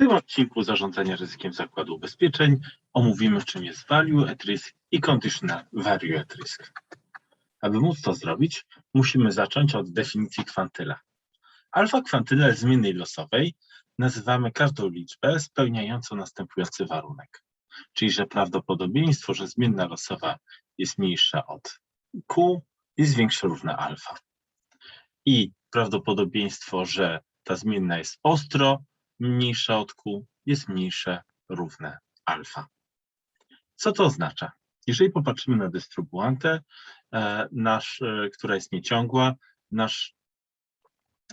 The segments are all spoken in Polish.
tym odcinku zarządzania ryzykiem zakładu ubezpieczeń omówimy, czym jest value at risk i conditional value at risk. Aby móc to zrobić, musimy zacząć od definicji kwantyla. Alfa kwantyle zmiennej losowej nazywamy każdą liczbę spełniającą następujący warunek, czyli że prawdopodobieństwo, że zmienna losowa jest mniejsza od Q jest większe równe alfa. I prawdopodobieństwo, że ta zmienna jest ostro mniejsza od Q jest mniejsze równe alfa. Co to oznacza? Jeżeli popatrzymy na dystrybuantę, e, nasz, e, która jest nieciągła, nasz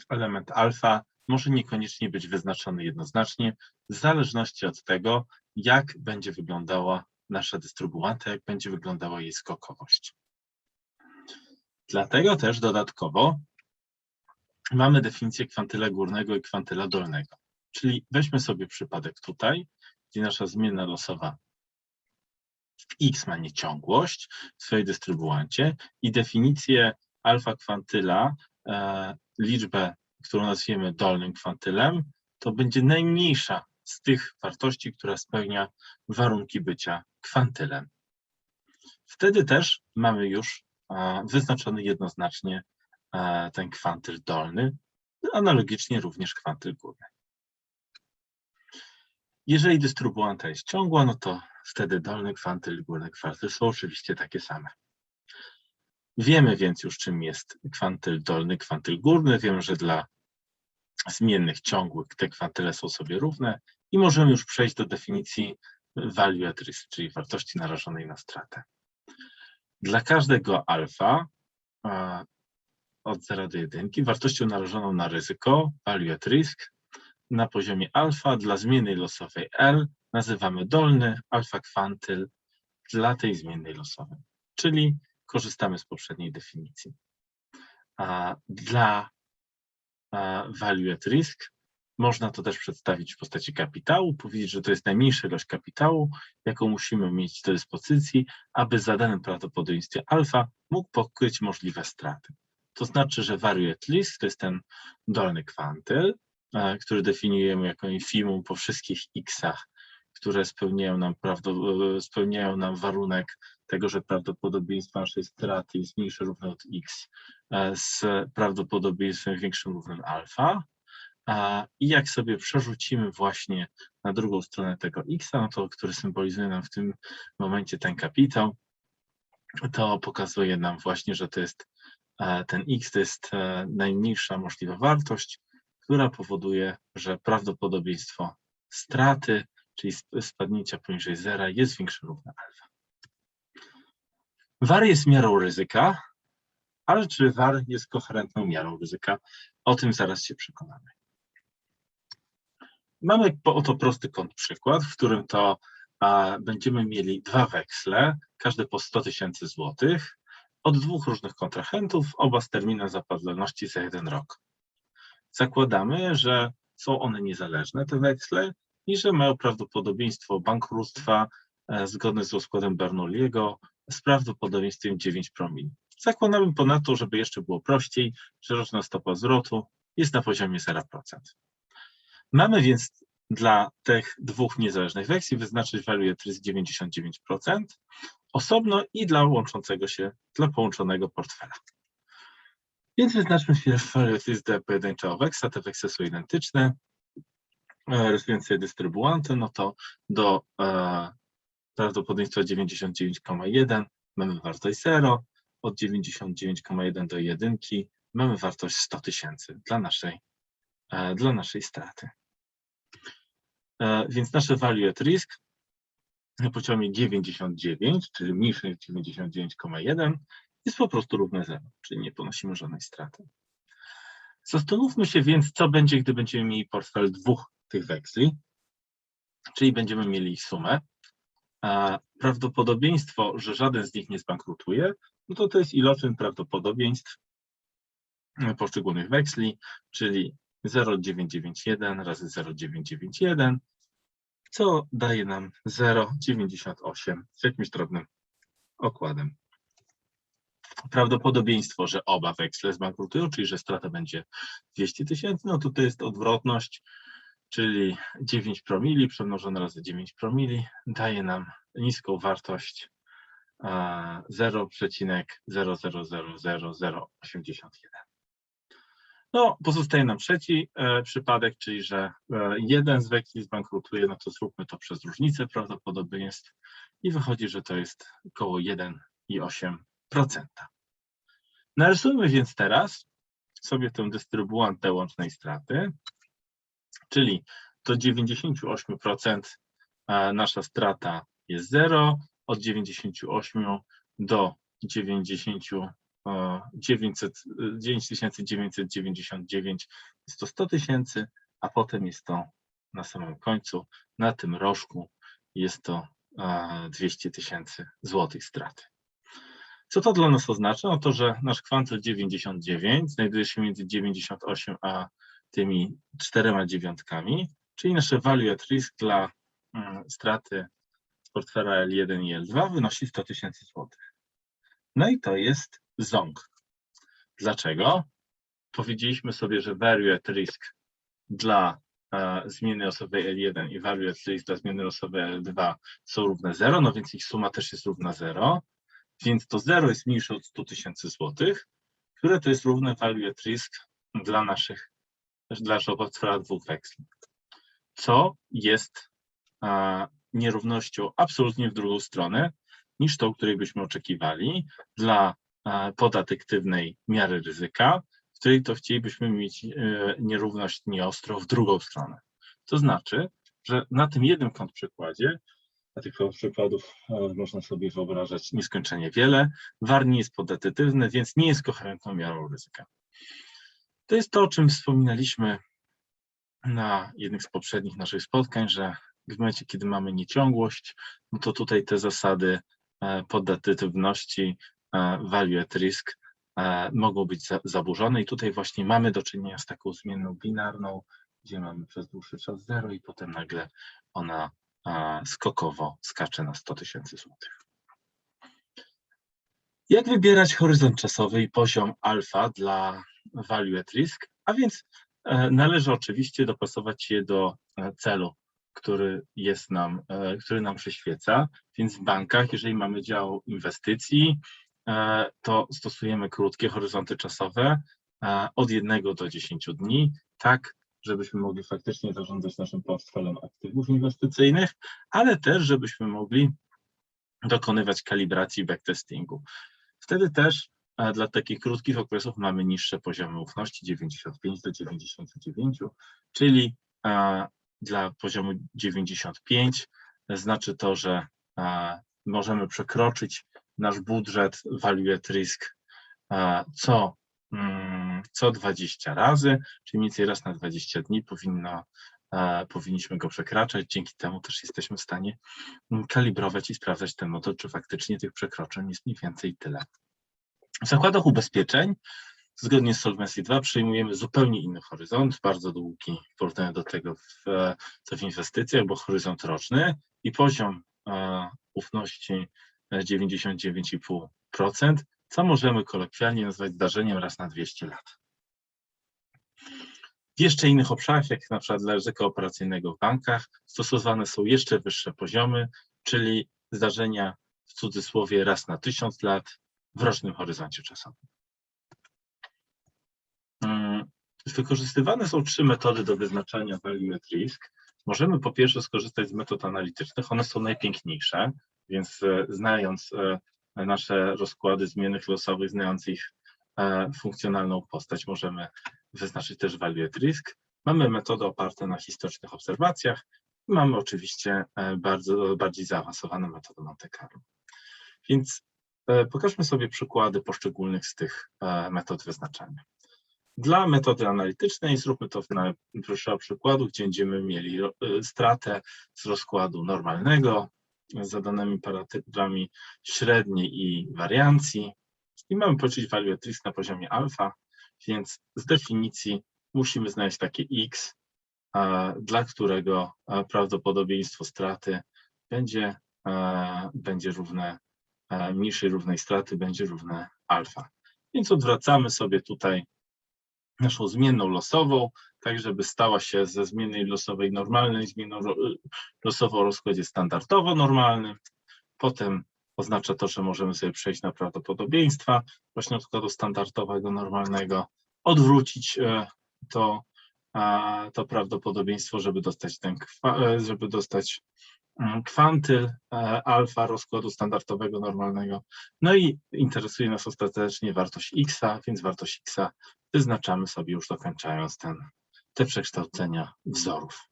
element alfa może niekoniecznie być wyznaczony jednoznacznie, w zależności od tego, jak będzie wyglądała nasza dystrybuanta, jak będzie wyglądała jej skokowość. Dlatego też dodatkowo mamy definicję kwantyla górnego i kwantyla dolnego. Czyli weźmy sobie przypadek tutaj, gdzie nasza zmienna losowa x ma nieciągłość w swojej dystrybuancie i definicję alfa kwantyla, e, liczbę, którą nazwiemy dolnym kwantylem, to będzie najmniejsza z tych wartości, która spełnia warunki bycia kwantylem. Wtedy też mamy już e, wyznaczony jednoznacznie e, ten kwantyl dolny, analogicznie również kwantyl górny. Jeżeli dystrybuanta jest ciągła, no to wtedy dolny kwantyl i górny kwantyl są oczywiście takie same. Wiemy więc już, czym jest kwantyl dolny, kwantyl górny. Wiemy, że dla zmiennych ciągłych te kwantyle są sobie równe i możemy już przejść do definicji value at risk, czyli wartości narażonej na stratę. Dla każdego alfa od 0 do 1 wartością narażoną na ryzyko, value at risk, na poziomie alfa dla zmiennej losowej L nazywamy dolny alfa kwantyl dla tej zmiennej losowej, czyli korzystamy z poprzedniej definicji. A dla value at risk można to też przedstawić w postaci kapitału, powiedzieć, że to jest najmniejsza ilość kapitału, jaką musimy mieć do dyspozycji, aby za danym prawdopodobieństwie alfa mógł pokryć możliwe straty. To znaczy, że value at risk to jest ten dolny kwantyl, który definiujemy jako infimum po wszystkich x'ach, które spełniają nam, e, spełniają nam warunek tego, że prawdopodobieństwo naszej straty jest mniejsze równe od x e, z prawdopodobieństwem większym równym alfa. I jak sobie przerzucimy właśnie na drugą stronę tego x, no to, który symbolizuje nam w tym momencie ten kapitał, to pokazuje nam właśnie, że to jest ten x to jest najmniejsza możliwa wartość, która powoduje, że prawdopodobieństwo straty, czyli spadnięcia poniżej zera jest większe równe alfa. VAR jest miarą ryzyka, ale czy VAR jest koherentną miarą ryzyka? O tym zaraz się przekonamy. Mamy oto prosty kąt przykład, w którym to a, będziemy mieli dwa weksle, każdy po 100 tysięcy złotych, od dwóch różnych kontrahentów, oba z terminem zapadalności za jeden rok zakładamy, że są one niezależne, te weksle, i że mają prawdopodobieństwo bankructwa e, zgodne z rozkładem Bernoulliego z prawdopodobieństwem 9 promil. Zakładamy ponadto, żeby jeszcze było prościej, że roczna stopa zwrotu jest na poziomie 0%. Mamy więc dla tych dwóch niezależnych weksli wyznaczyć value at risk 99% osobno i dla łączącego się, dla połączonego portfela. Więc wyznaczmy listę pojedynczego weksa, te weksy są identyczne. E, rysując sobie dystrybuantę, no to do e, prawdopodobieństwa 99,1 mamy wartość 0, od 99,1 do 1 mamy wartość 100 tysięcy dla naszej, e, dla naszej straty. E, więc nasze value at risk na poziomie 99, czyli mniejsze niż 99,1 jest po prostu równe 0, czyli nie ponosimy żadnej straty. Zastanówmy się więc, co będzie, gdy będziemy mieli portfel dwóch tych weksli, czyli będziemy mieli ich sumę. A prawdopodobieństwo, że żaden z nich nie zbankrutuje, no to to jest iloczyn prawdopodobieństw poszczególnych weksli, czyli 0,991 razy 0,991, co daje nam 0,98 z jakimś drobnym okładem prawdopodobieństwo, że oba weksle zbankrutują, czyli że strata będzie 200 tysięcy, no to jest odwrotność, czyli 9 promili przemnożone razy 9 promili daje nam niską wartość e, 0,0000081. No, pozostaje nam trzeci e, przypadek, czyli że e, jeden z weksli zbankrutuje, no to zróbmy to przez różnicę prawdopodobieństw i wychodzi, że to jest około 1,8%. Narysujmy więc teraz sobie tę dystrybuantę łącznej straty, czyli do 98% e, nasza strata jest 0, od 98 do 90, e, 900, 9999 jest to 100 tysięcy, a potem jest to na samym końcu, na tym rożku jest to e, 200 tysięcy złotych straty. Co to dla nas oznacza? No to, że nasz kwantel 99 znajduje się między 98 a tymi czterema dziewiątkami, czyli nasze value at risk dla mm, straty z portfela L1 i L2 wynosi 100 tysięcy złotych. No i to jest ZONG. Dlaczego? Powiedzieliśmy sobie, że value at risk dla e, zmiennej osoby L1 i value at risk dla zmiennej osoby L2 są równe 0, no więc ich suma też jest równa 0, więc to 0 jest mniejsze od 100 tysięcy złotych, które to jest równe value at risk dla naszych, dla portfela dwóch weksli. Co jest e, nierównością absolutnie w drugą stronę niż tą, której byśmy oczekiwali dla e, podatektywnej miary ryzyka, w której to chcielibyśmy mieć e, nierówność nieostro w drugą stronę. To znaczy, że na tym jednym kontrprzykładzie, a tych przykładów e, można sobie wyobrażać nieskończenie wiele, VAR nie jest podatektywny, więc nie jest koherentną miarą ryzyka. To jest to, o czym wspominaliśmy na jednych z poprzednich naszych spotkań, że w momencie, kiedy mamy nieciągłość, no to tutaj te zasady e, podatetywności, e, value at risk mogą być za, zaburzone i tutaj właśnie mamy do czynienia z taką zmienną binarną, gdzie mamy przez dłuższy czas 0 i potem nagle ona skokowo skacze na 100 tysięcy złotych. Jak wybierać horyzont czasowy i poziom alfa dla value at risk? A więc należy oczywiście dopasować je do celu, który jest nam, który nam przyświeca. Więc w bankach, jeżeli mamy dział inwestycji, to stosujemy krótkie horyzonty czasowe od 1 do 10 dni, tak żebyśmy mogli faktycznie zarządzać naszym portfelem aktywów inwestycyjnych, ale też żebyśmy mogli dokonywać kalibracji backtestingu. Wtedy też dla takich krótkich okresów mamy niższe poziomy ufności 95 do 99, czyli dla poziomu 95 znaczy to, że możemy przekroczyć nasz budżet value at risk co, co 20 razy, czyli mniej więcej raz na 20 dni powinno, powinniśmy go przekraczać. Dzięki temu też jesteśmy w stanie mm, kalibrować i sprawdzać ten model, czy faktycznie tych przekroczeń jest mniej więcej tyle. W zakładach ubezpieczeń zgodnie z Solvency 2 przyjmujemy zupełnie inny horyzont, bardzo długi w porównaniu do tego, w, co w inwestycjach, bo horyzont roczny i poziom e, ufności 99,5%, co możemy kolokwialnie nazwać zdarzeniem raz na 200 lat. W jeszcze innych obszarach, jak na przykład dla ryzyka operacyjnego w bankach, stosowane są jeszcze wyższe poziomy, czyli zdarzenia w cudzysłowie raz na 1000 lat w rocznym horyzoncie czasowym. Mm, wykorzystywane są trzy metody do wyznaczania value at risk. Możemy po pierwsze skorzystać z metod analitycznych, one są najpiękniejsze, więc e, znając e, nasze rozkłady zmiennych losowych, znając ich e, funkcjonalną postać, możemy wyznaczyć też value at risk. Mamy metody oparte na historycznych obserwacjach i mamy oczywiście bardzo bardziej zaawansowane metody Monte Carlo. Więc pokażmy sobie przykłady poszczególnych z tych metod wyznaczania. Dla metody analitycznej zróbmy to na proszę przykładu, gdzie będziemy mieli stratę z rozkładu normalnego zadanymi parametrami średniej i wariancji i mamy at risk na poziomie alfa, więc z definicji musimy znaleźć takie x, dla którego prawdopodobieństwo straty będzie, będzie równe, mniejszej równej straty będzie równe alfa. Więc odwracamy sobie tutaj naszą zmienną losową, tak żeby stała się ze zmiennej losowej normalnej zmienną losową o rozkładzie standardowo normalnym. Potem oznacza to, że możemy sobie przejść na prawdopodobieństwa właśnie rozkładu standardowego normalnego, odwrócić e, to, a, to prawdopodobieństwo, żeby dostać ten, e, żeby dostać mm, kwantyl e, alfa rozkładu standardowego normalnego. No i interesuje nas ostatecznie wartość x, więc wartość x wyznaczamy sobie już dokończając ten, te przekształcenia wzorów.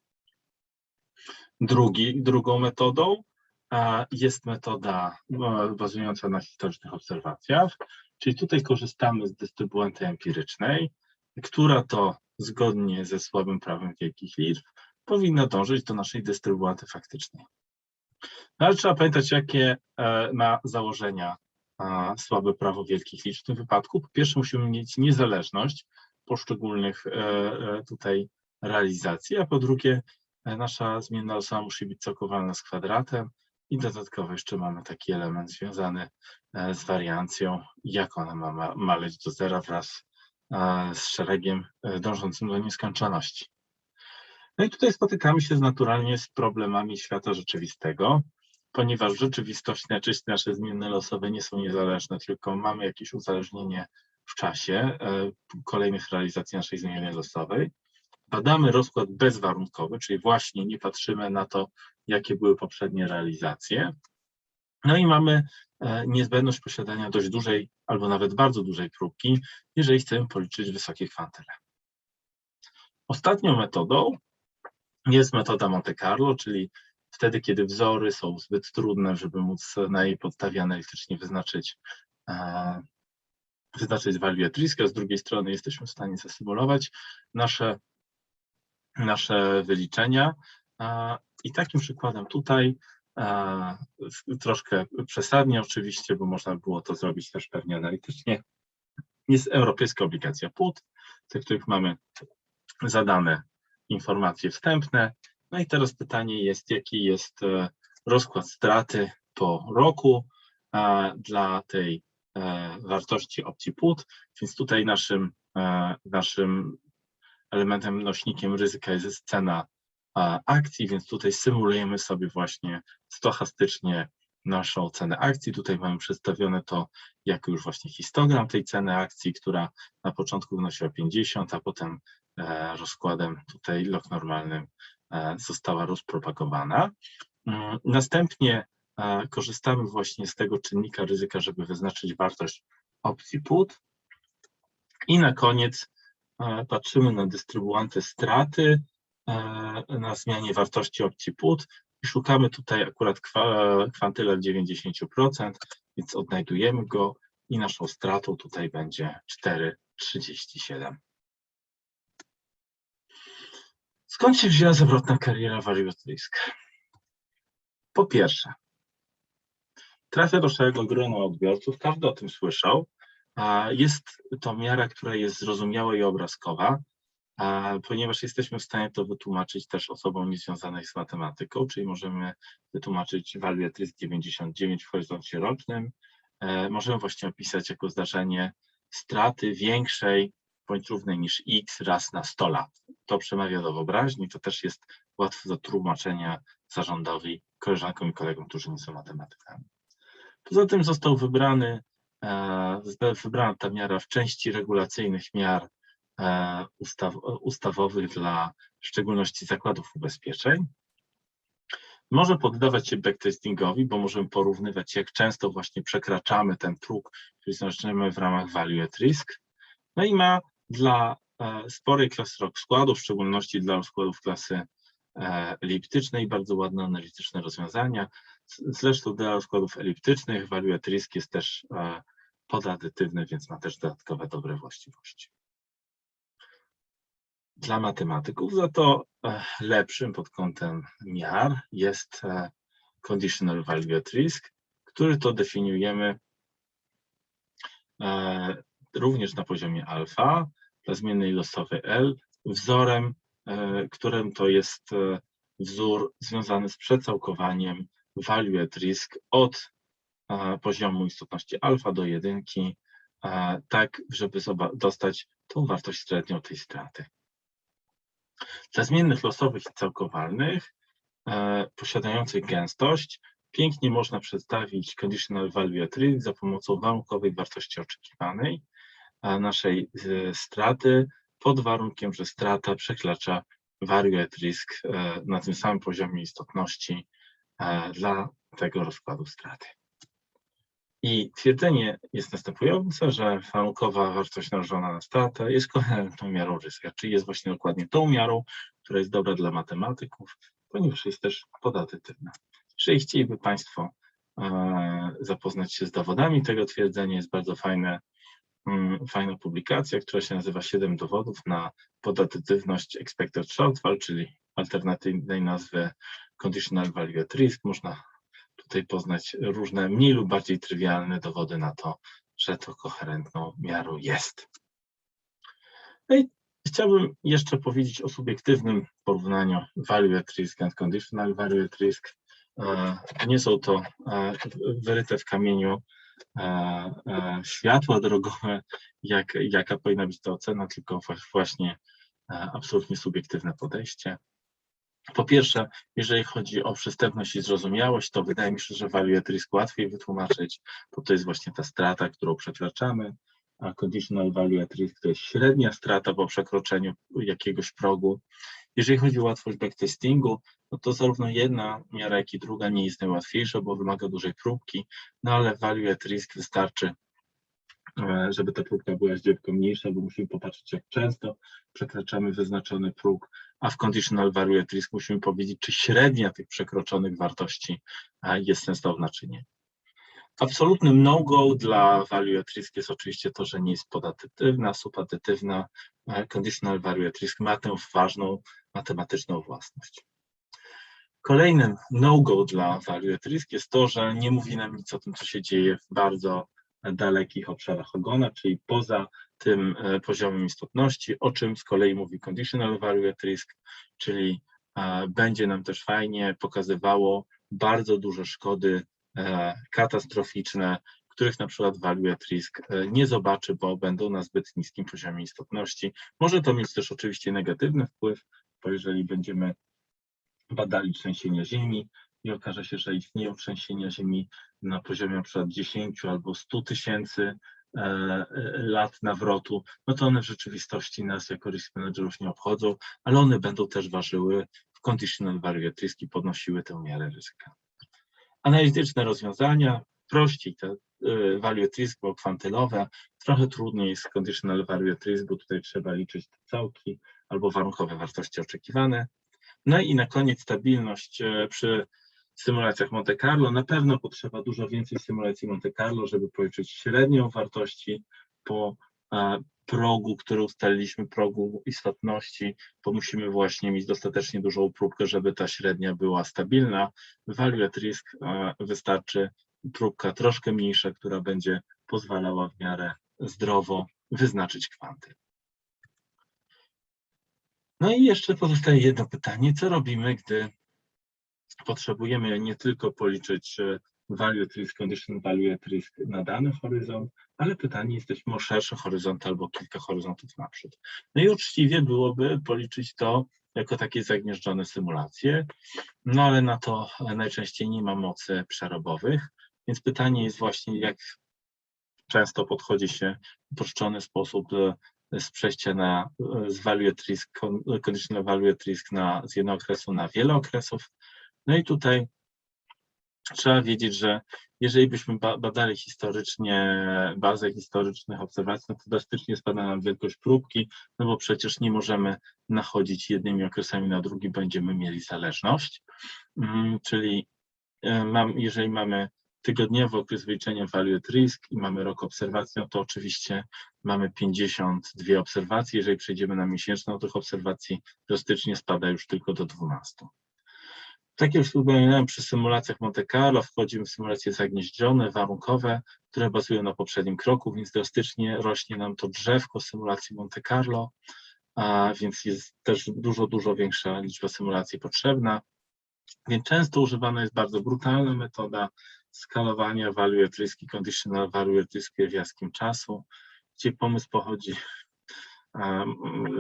Drugi, drugą metodą a, jest metoda e, bazująca na historycznych obserwacjach, czyli tutaj korzystamy z dystrybuanty empirycznej, która to zgodnie ze słabym prawem wielkich liczb powinna dążyć do naszej dystrybuanty faktycznej. No, ale trzeba pamiętać, jakie e, ma założenia słabe prawo wielkich liczb w tym wypadku. Po pierwsze musimy mieć niezależność poszczególnych e, e, tutaj realizacji, a po drugie e, nasza zmienna losowa musi być całkowalna z kwadratem i dodatkowo jeszcze mamy taki element związany z wariancją, jak ona ma ma maleć do zera wraz z szeregiem dążącym do nieskończoności. No i tutaj spotykamy się naturalnie z problemami świata rzeczywistego, ponieważ w rzeczywistości najczęściej nasze zmienne losowe nie są niezależne, tylko mamy jakieś uzależnienie w czasie e, kolejnych realizacji naszej zmiany losowej. Badamy rozkład bezwarunkowy, czyli właśnie nie patrzymy na to, jakie były poprzednie realizacje. No i mamy e, niezbędność posiadania dość dużej albo nawet bardzo dużej próbki, jeżeli chcemy policzyć wysokie kwantyle. Ostatnią metodą jest metoda Monte Carlo, czyli wtedy, kiedy wzory są zbyt trudne, żeby móc na jej podstawie analitycznie wyznaczyć, e, wyznaczyć value at risk, a z drugiej strony jesteśmy w stanie zasymulować nasze, nasze wyliczenia. E, I takim przykładem tutaj, e, troszkę przesadnie oczywiście, bo można było to zrobić też pewnie analitycznie, jest europejska obligacja PUT, tych, których mamy zadane informacje wstępne. No i teraz pytanie jest, jaki jest e, rozkład straty po roku e, dla tej e, wartości opcji put, więc tutaj naszym, naszym elementem, nośnikiem ryzyka jest cena akcji, więc tutaj symulujemy sobie właśnie stochastycznie naszą cenę akcji. Tutaj mamy przedstawione to jako już właśnie histogram tej ceny akcji, która na początku wynosiła 50, a potem rozkładem tutaj log normalnym została rozpropagowana. Mm, Następnie e, korzystamy właśnie z tego czynnika ryzyka, żeby wyznaczyć wartość opcji put. I na koniec e, patrzymy na dystrybuantę straty e, na zmianie wartości opcji put i szukamy tutaj akurat kwa- kwantyla 90%, więc odnajdujemy go i naszą stratą tutaj będzie 4,37. Skąd się wzięła zawrotna kariera Risk? Po pierwsze, trafia do szeregu grona odbiorców, każdy o tym słyszał. Jest to miara, która jest zrozumiała i obrazkowa, ponieważ jesteśmy w stanie to wytłumaczyć też osobom niezwiązanej z matematyką, czyli możemy wytłumaczyć risk 99 w horyzoncie rocznym. E, Możemy właśnie opisać jako zdarzenie straty większej bądź równej niż x raz na 100 lat. To przemawia do wyobraźni, to też jest łatwe do tłumaczenia zarządowi, koleżankom i kolegom, którzy nie są matematykami. Poza tym został wybrany, e, wybrana ta miara w części regulacyjnych miar e, ustaw, ustawowych dla w szczególności zakładów ubezpieczeń. Może poddawać się backtestingowi, bo możemy porównywać, jak często właśnie przekraczamy ten próg, który znaczymy w ramach value at risk. No i ma dla e, sporej klasy rozkładów, w szczególności dla rozkładów klasy e, eliptycznej, bardzo ładne analityczne rozwiązania. Zresztą dla rozkładów eliptycznych value at risk jest też e, podadytywny, więc ma też dodatkowe dobre właściwości. Dla matematyków za to lepszym pod kątem miar jest conditional value at risk, który to definiujemy również na poziomie alfa dla zmiennej losowej L wzorem, e, którym to jest e, wzór związany z przecałkowaniem value at risk od e, poziomu istotności alfa do jedynki tak, żeby dostać tą wartość średnią tej straty. Dla zmiennych losowych i całkowalnych posiadających gęstość pięknie można przedstawić conditional value at risk za pomocą warunkowej wartości oczekiwanej naszej e, straty pod warunkiem, że strata przekracza at risk e, na tym samym poziomie istotności e, dla tego rozkładu straty. I twierdzenie jest następujące, że warunkowa wartość narażona na stratę jest koherentną miarą ryzyka, czyli jest właśnie dokładnie tą miarą, która jest dobra dla matematyków, ponieważ jest też podatytywna. Jeżeli chcieliby Państwo e, zapoznać się z dowodami tego twierdzenia, jest bardzo fajne, fajna publikacja, która się nazywa 7 dowodów na podatytywność expected shortfall, czyli alternatywnej nazwy conditional value at risk. Można tutaj poznać różne mniej lub bardziej trywialne dowody na to, że to koherentną miarą jest. No i chciałbym jeszcze powiedzieć o subiektywnym porównaniu value at risk and conditional value at risk. E, Nie są to e, wyryte w kamieniu światła drogowe, jak, jaka powinna być ta ocena, tylko właśnie e, absolutnie subiektywne podejście. Po pierwsze, jeżeli chodzi o przystępność i zrozumiałość, to wydaje mi się, że value at risk łatwiej wytłumaczyć, bo to jest właśnie ta strata, którą przekraczamy, a conditional value at risk to jest średnia strata po przekroczeniu jakiegoś progu. Jeżeli chodzi o łatwość backtestingu, no to zarówno jedna miara, jak i druga nie jest najłatwiejsza, bo wymaga dużej próbki, no ale value at risk wystarczy, e, żeby ta próbka była zdziebką mniejsza, bo musimy popatrzeć, jak często przekraczamy wyznaczony próg, a w conditional value at risk musimy powiedzieć, czy średnia tych przekroczonych wartości e, jest sensowna, czy nie. Absolutnym no-go dla value at risk jest oczywiście to, że nie jest podatytywna, subadytywna. E, Conditional value at risk ma tę ważną matematyczną własność. Kolejnym no-go dla value at risk jest to, że nie mówi nam nic o tym, co się dzieje w bardzo dalekich obszarach ogona, czyli poza tym e, poziomem istotności, o czym z kolei mówi conditional value at risk, czyli e, będzie nam też fajnie pokazywało bardzo duże szkody katastroficzne, których na przykład value at risk e, nie zobaczy, bo będą na zbyt niskim poziomie istotności. Może to mieć też oczywiście negatywny wpływ, bo jeżeli będziemy badali trzęsienia ziemi i okaże się, że istnieją trzęsienia ziemi na poziomie przykład 10 albo 100 tysięcy e, e, lat nawrotu, no to one w rzeczywistości nas jako risk managerów nie obchodzą, ale one będą też ważyły w conditional value at risk i podnosiły tę miarę ryzyka. Analityczne rozwiązania, prościej te y, value bo kwantylowe, trochę trudniej z conditional value risk, bo tutaj trzeba liczyć te całki albo warunkowe wartości oczekiwane. No i na koniec stabilność e, przy symulacjach Monte Carlo. Na pewno potrzeba dużo więcej symulacji Monte Carlo, żeby policzyć średnią wartości po progu, który ustaliliśmy, progu istotności, bo musimy właśnie mieć dostatecznie dużą próbkę, żeby ta średnia była stabilna. Value at Risk e, wystarczy próbka troszkę mniejsza, która będzie pozwalała w miarę zdrowo wyznaczyć kwanty. No i jeszcze pozostaje jedno pytanie, co robimy, gdy potrzebujemy nie tylko policzyć e, value at risk, condition value at risk na dany horyzont, ale pytanie jesteśmy o szerszy horyzont albo kilka horyzontów naprzód. No i uczciwie byłoby policzyć to jako takie zagnieżdżone symulacje, no ale na to najczęściej nie ma mocy przerobowych, więc pytanie jest właśnie, jak często podchodzi się w uproszczony sposób e, z przejścia na, e, z value at risk, con- conditional value at risk na, z jednego okresu na wiele okresów. No i tutaj trzeba wiedzieć, że jeżeli byśmy ba- badali historycznie bazę historycznych obserwacji, no to drastycznie spada nam wielkość próbki, no bo przecież nie możemy nachodzić jednymi okresami na drugi, będziemy mieli zależność. Mm, Czyli e, mam, jeżeli mamy tygodniowy okres wyliczenia value at risk i mamy rok obserwacji, no to oczywiście mamy 52 obserwacje. Jeżeli przejdziemy na miesięczną, tych obserwacji drastycznie spada już tylko do 12. Tak jak wspominałem, przy symulacjach Monte Carlo wchodzimy w symulacje zagnieżdżone, warunkowe, które bazują na poprzednim kroku, więc drastycznie rośnie nam to drzewko symulacji Monte Carlo, a więc jest też dużo, dużo większa liczba symulacji potrzebna. Więc często używana jest bardzo brutalna metoda skalowania value at risk conditional value at risk pierwiastkiem czasu. gdzie pomysł pochodzi,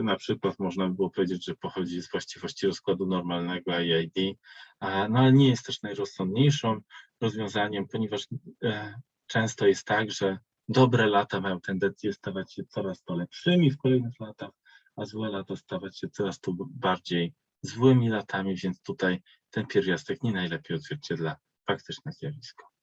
na przykład można by było powiedzieć, że pochodzi z właściwości rozkładu normalnego IID, no ale nie jest też najrozsądniejszą rozwiązaniem, ponieważ e, często jest tak, że dobre lata mają tendencję stawać się coraz to lepszymi w kolejnych latach, a złe lata stawać się coraz to bardziej złymi latami, więc tutaj ten pierwiastek nie najlepiej odzwierciedla faktyczne zjawisko.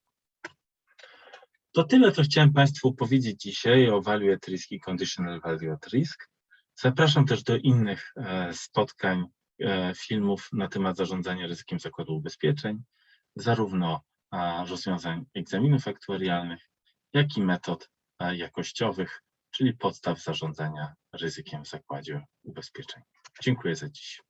To tyle, co chciałem Państwu powiedzieć dzisiaj o Value at Risk i Conditional Value at Risk. Zapraszam też do innych e, spotkań, e, filmów na temat zarządzania ryzykiem zakładu ubezpieczeń, zarówno e, rozwiązań egzaminów aktuarialnych, jak i metod jakościowych, czyli podstaw zarządzania ryzykiem w zakładzie ubezpieczeń. Dziękuję za dziś.